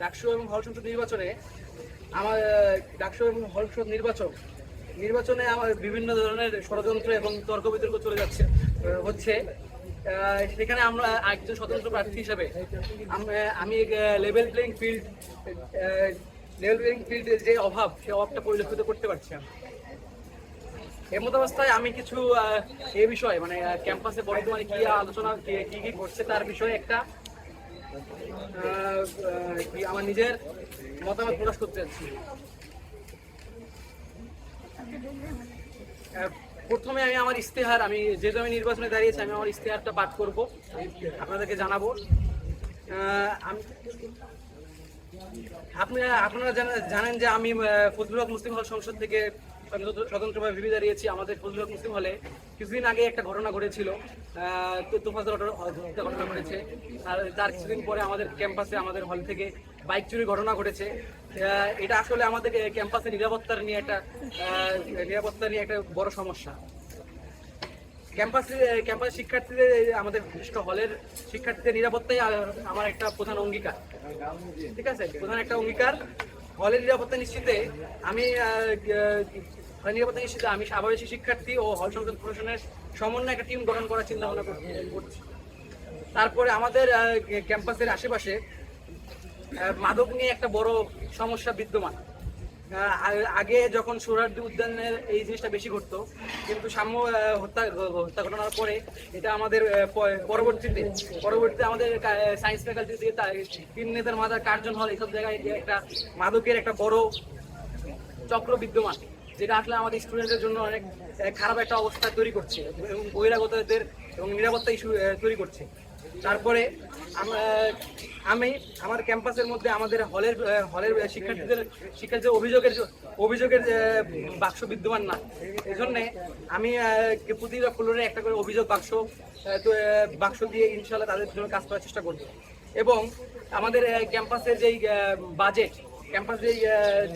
ডাকসু এবং হল সংসদ নির্বাচনে আমার ডাকসু এবং হল সংসদ নির্বাচন, নির্বাচনে আমার বিভিন্ন ধরনের ষড়যন্ত্র এবং তর্ক বিতর্ক চলে যাচ্ছে হচ্ছে সেখানে আমরা একজন স্বতন্ত্র প্রার্থী হিসাবে, আমি level playing field level playing ফিল্ডের যে অভাব সেই অভাবটা পরিলক্ষিত করতে পারছি আমি। এমত অবস্থায় আমি কিছু এ বিষয়ে মানে ক্যাম্পাসে বর্তমানে কি আলোচনা, কি- কি ঘটছে তার বিষয়ে একটা কি আমার নিজের মতামত প্রকাশ করতে যাচ্ছি প্রথমে আমি আমার ইস্তেহার আমি যেহেতু আমি নির্বাচনে দাঁড়িয়েছি, আমি আমার ইস্তেহারটা পাঠ করব, আপনাদেরকে জানাব। আমি আপনি আপনারা জানা- জানেন যে আমি ফজলুল মুসলিম হল সংসদ থেকে স্বতন্ত্রভাবে ভিবি দাঁড়িয়েছি আমাদের ফজলুল মুসলিম হলে। কিছুদিন আগে একটা ঘটনা ঘটেছিল আহ, তো- তোফাজ্জল হত্যা ঘটনা ঘটেছে। আর তার কিছুদিন পরে আমাদের ক্যাম্পাসে আমাদের হল থেকে বাইক চুরি ঘটনা ঘটেছে। এটা আসলে আমাদের ক্যাম্পাসে নিরাপত্তার নিয়ে একটা নিরাপত্তা নিয়ে একটা বড় সমস্যা। ক্যাম্পাসে ক্যাম্পাস শিক্ষার্থীদের আমাদের বিশিষ্ট হলের শিক্ষার্থীদের নিরাপত্তাই আমার একটা প্রধান অঙ্গীকার। ঠিক আছে? প্রধান একটা অঙ্গীকার। হলের নিরাপত্তা নিশ্চিতে আমি নিরাপত্তা নিশ্চিতে, আমি আবাসিক শিক্ষার্থী ও হল সংসদ প্রশাসনের সমন্বয়ে একটা টিম গঠন করার চিন্তা ভাবনা করছি। তারপরে আমাদের ক্যাম্পাসের আশেপাশে মাদক নিয়ে একটা বড় সমস্যা বিদ্যমান। আগে যখন সোহরার্দি উদ্যানের এই জিনিসটা বেশি ঘটতো, কিন্তু সাম্য হত্যা হত্যা ঘটনার পরে এটা আমাদের পরবর্তীতে পরবর্তীতে আমাদের সায়েন্স ফ্যাকাল্টি দিয়ে তিন নেতার মাথার কার্জন হল এইসব জায়গায় গিয়ে একটা মাদকের একটা বড় চক্র বিদ্যমান। যেটা আসলে আমাদের স্টুডেন্টের জন্য অনেক খারাপ একটা অবস্থা তৈরি করছে এবং বহিরাগতদের এবং নিরাপত্তা ইস্যু তৈরি করছে। তারপরে আমি আমার ক্যাম্পাসের মধ্যে আমাদের হলের হলের শিক্ষার্থীদের শিক্ষার্থীদের অভিযোগের অভিযোগের বাক্স বিদ্যমান না। এই জন্যে আমি প্রতিটা ফ্লোরে একটা করে অভিযোগ বাক্স বাক্স দিয়ে ইনশাল্লাহ তাদের জন্য কাজ করার চেষ্টা করব। এবং আমাদের ক্যাম্পাসের যেই বাজেট, ক্যাম্পাস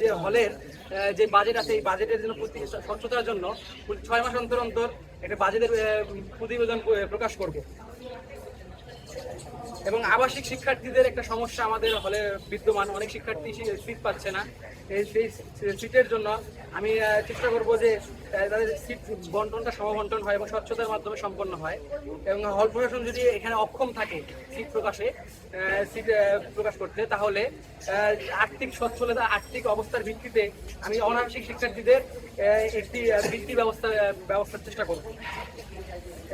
যে হলের যে বাজেট আছে, এই বাজেটের জন্য স্বচ্ছতার জন্য ছয় মাস অন্তর অন্তর একটা বাজেটের প্রতিবেদন প্রকাশ করব। এবং আবাসিক শিক্ষার্থীদের একটা সমস্যা আমাদের হলে বিদ্যমান, অনেক শিক্ষার্থী সিট পাচ্ছে না। সেই সিটের জন্য আমি চেষ্টা করব যে তাদের সিট বন্টনটা সমবন্টন হয় এবং স্বচ্ছতার মাধ্যমে সম্পন্ন হয়। এবং হল প্রশাসন যদি এখানে অক্ষম থাকে সিট প্রকাশে সিট প্রকাশ করতে, তাহলে আর্থিক সচ্ছলতা, আর্থিক অবস্থার ভিত্তিতে আমি অনাবাসিক শিক্ষার্থীদের একটি বৃত্তি ব্যবস্থা, ব্যবস্থার চেষ্টা করব।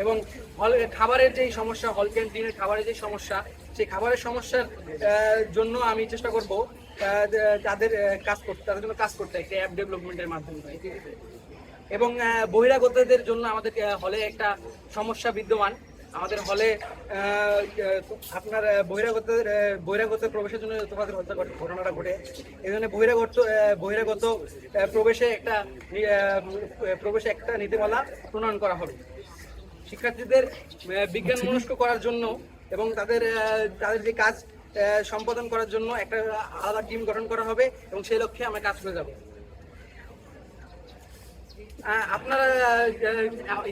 এবং হল, খাবারের যেই সমস্যা, হল ক্যান্টিনের খাবারের যে সমস্যা সেই খাবারের সমস্যার জন্য আমি চেষ্টা করব তাদের কাজ করতে তাদের জন্য কাজ করতে একটা অ্যাপ ডেভেলপমেন্টের মাধ্যমে। এবং বহিরাগতদের জন্য আমাদের হলে একটা সমস্যা বিদ্যমান। আমাদের হলে আপনার আহ, বহিরাগতদের বহিরাগত প্রবেশের জন্য তোমাদের হত্যা ঘটনাটা ঘটে। এই জন্য বহিরাগত বহিরাগত প্রবেশে একটা প্রবেশে একটা নীতিমালা প্রণয়ন করা হবে। শিক্ষার্থীদের বিজ্ঞান মনস্ক করার জন্য এবং তাদের তাদের যে কাজ সম্পাদন করার জন্য একটা আলাদা টিম গঠন করা হবে এবং সেই লক্ষ্যে আমরা কাজ করে যাব। আপনারা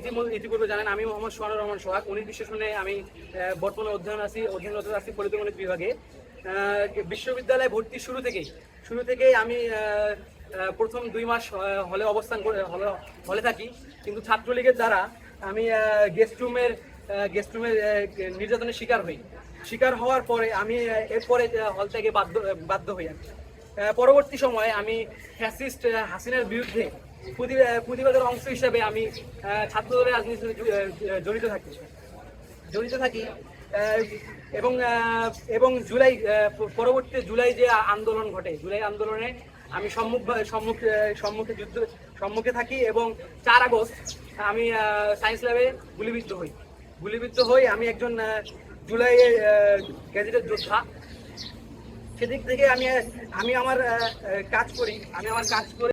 ইতিমধ্যে, ইতিপূর্বে জানেন আমি মোহাম্মদ সোহানুর রহমান সোহাগ। উনিশ শুনে আমি বর্তমানে অধ্যয়ন আছি অধ্যয়নরত আছি ফলিত বিভাগে। বিশ্ববিদ্যালয়ে ভর্তি শুরু থেকেই শুরু থেকেই আমি প্রথম দুই মাস হলে অবস্থান করে, হলে হলে থাকি। কিন্তু ছাত্রলীগের দ্বারা আমি গেস্ট রুমের গেস্ট রুমে নির্যাতনের শিকার হই। শিকার হওয়ার পরে আমি এরপরে হল থেকে বাধ্য বাধ্য হই আর পরবর্তী সময়ে আমি ফ্যাসিস্ট হাসিনার বিরুদ্ধে প্রতিবাদের অংশ হিসেবে আমি ছাত্রদলের রাজনীতিতে জড়িত থাকি। জড়িত থাকি এবং এবং জুলাই আহ, প- পরবর্তীতে জুলাই যে আন্দোলন ঘটে জুলাই আন্দোলনে আমি সম্মুখ সম্মুখে সম্মুখে যুদ্ধ সম্মুখে থাকি এবং চার আগস্ট আমি সায়েন্স ল্যাবে গুলিবিদ্ধ হই। গুলিবিদ্ধ হই আমি একজন জুলাই গ্যাজেটের যোদ্ধা। সেদিক থেকে আমি আমি আমার কাজ করি, আমি আমার কাজ করে